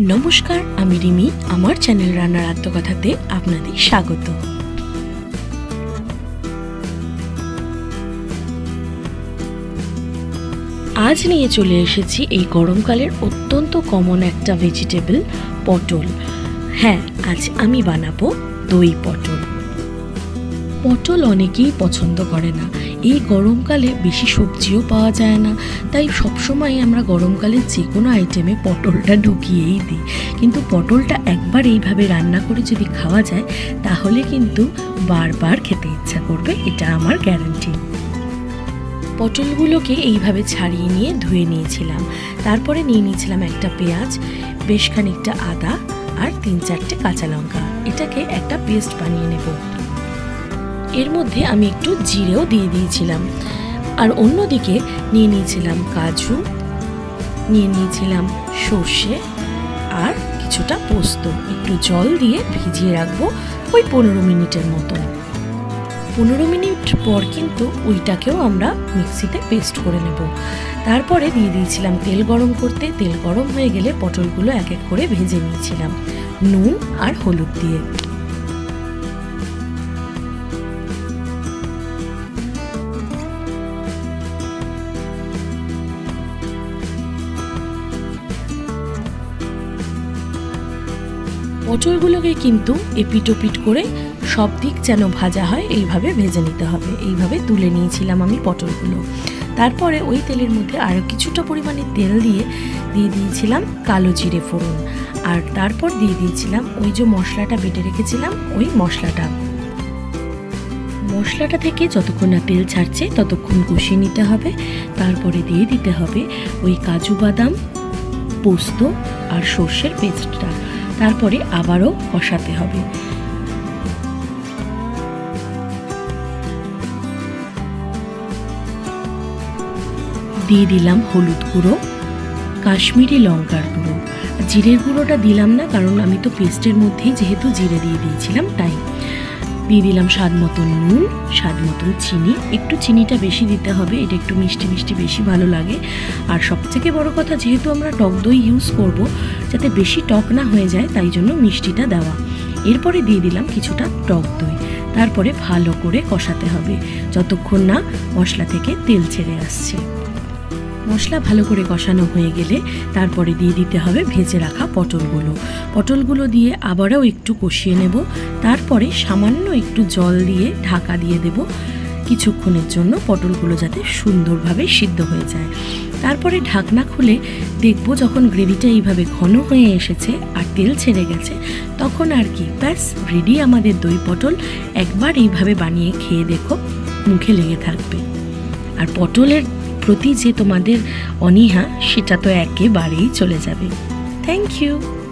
নমস্কার, আমি রিমি। আমার চ্যানেল রান্নার আত্মকথাতে আপনাদের স্বাগত। আজ নিয়ে চলে এসেছি এই গরমকালের অত্যন্ত কমন একটা ভেজিটেবল পটল। হ্যাঁ আজ আমি বানাবো দই পটল। পটল অনেকেই পছন্দ করে না। এই গরমকালে বেশি সবজিও পাওয়া যায় না। তাই সবসময় আমরা গরমকালে যে কোনো আইটেমে পটলটা ঢুকিয়েই দিই। কিন্তু পটলটা একবার এইভাবে রান্না করে যদি খাওয়া যায়, তাহলে কিন্তু বারবার খেতে ইচ্ছা করবে, এটা আমার গ্যারান্টি পটলগুলোকে এইভাবে ছাড়িয়ে নিয়ে ধুয়ে নিয়েছিলাম। তারপরে নিয়ে নিয়েছিলাম একটা পেঁয়াজ, বেশ খানিকটা আদা আর তিন চারটে কাঁচা লঙ্কা। এটাকে একটা পেস্ট বানিয়ে নেব। এর মধ্যে আমি একটু জিরেও দিয়ে দিয়েছিলাম। আর অন্যদিকে নিয়ে নিয়েছিলাম কাজু, নিয়ে নিয়েছিলাম সর্ষে আর কিছুটা পোস্ত। একটু জল দিয়ে ভিজিয়ে রাখব ওই পনেরো মিনিটের মতন। পনেরো মিনিট পর কিন্তু ওইটাকেও আমরা মিক্সিতে পেস্ট করে নেব। তারপরে দিয়ে দিয়েছিলাম তেল গরম করতে। তেল গরম হয়ে গেলে পটলগুলো এক এক করে ভেজে নিয়েছিলাম। নুন আর হলুদ দিয়ে। পটলগুলোকে কিন্তু এপিটোপিট করে সব দিক যেন ভাজা হয়, এইভাবে ভেজে নিতে হবে। এইভাবে তুলে নিয়েছিলাম আমি পটলগুলো। তারপরে ওই তেলের মধ্যে আরও কিছুটা পরিমাণে তেল দিয়ে দিয়ে দিয়েছিলাম কালো জিরে ফোড়ন। আর তারপর দিয়ে দিয়েছিলাম ওই যে মশলাটা বেটে রেখেছিলাম, ওই মশলাটা। মশলাটা থেকে যতক্ষণ না তেল ছাড়ছে, ততক্ষণ কষিয়ে নিতে হবে। তারপরে দিয়ে দিতে হবে ওই কাজু বাদাম, পোস্ত আর সর্ষের পেস্টটা। তারপরে আবারও কষাতে হবে। দিয়ে দিলাম হলুদ গুঁড়ো, কাশ্মীরি লঙ্কার গুঁড়ো। জিরের গুঁড়োটা দিলাম না, কারণ আমি তো পেস্টের মধ্যেই যেহেতু জিরে দিয়ে দিয়েছিলাম, তাই। দিয়ে দিলাম স্বাদ মতন নুন, স্বাদ মতন চিনি। একটু চিনিটা বেশি দিতে হবে, এটা একটু মিষ্টি মিষ্টি বেশি ভালো লাগে। আর সবথেকে বড় কথা, যেহেতু আমরা টক দই ইউজ করব, যাতে বেশি টক না হয়ে যায়, তাই জন্য মিষ্টিটা দেওয়া। এরপরে দিয়ে দিলাম কিছুটা টক দই। তারপরে ভালো করে কষাতে হবে, যতক্ষণ না মশলা থেকে তেল ছেড়ে আসছে। মশলা ভালো করে কষানো হয়ে গেলে তারপরে দিয়ে দিতে হবে ভেজে রাখা পটলগুলো। পটলগুলো দিয়ে আবারও একটু কষিয়ে নেব। তারপরে সামান্য একটু জল দিয়ে ঢাকা দিয়ে দেব। কিছুক্ষণের জন্য পটলগুলো যাতে সুন্দরভাবে সিদ্ধ হয়ে যায়। তারপরে ঢাকনা খুলে দেখব যখন গ্রেভিটা এইভাবে ঘন হয়ে এসেছে আর তেল ছেড়ে গেছে, তখন আর কি। ব্যাস রেডি আমাদের দই পটল। একবার এইভাবে বানিয়ে খেয়ে দেখো, মুখে লেগে থাকবে। আর পটলের প্রতি যে তোমাদের অনীহা সেটা তো একেবারেই চলে যাবে। Thank you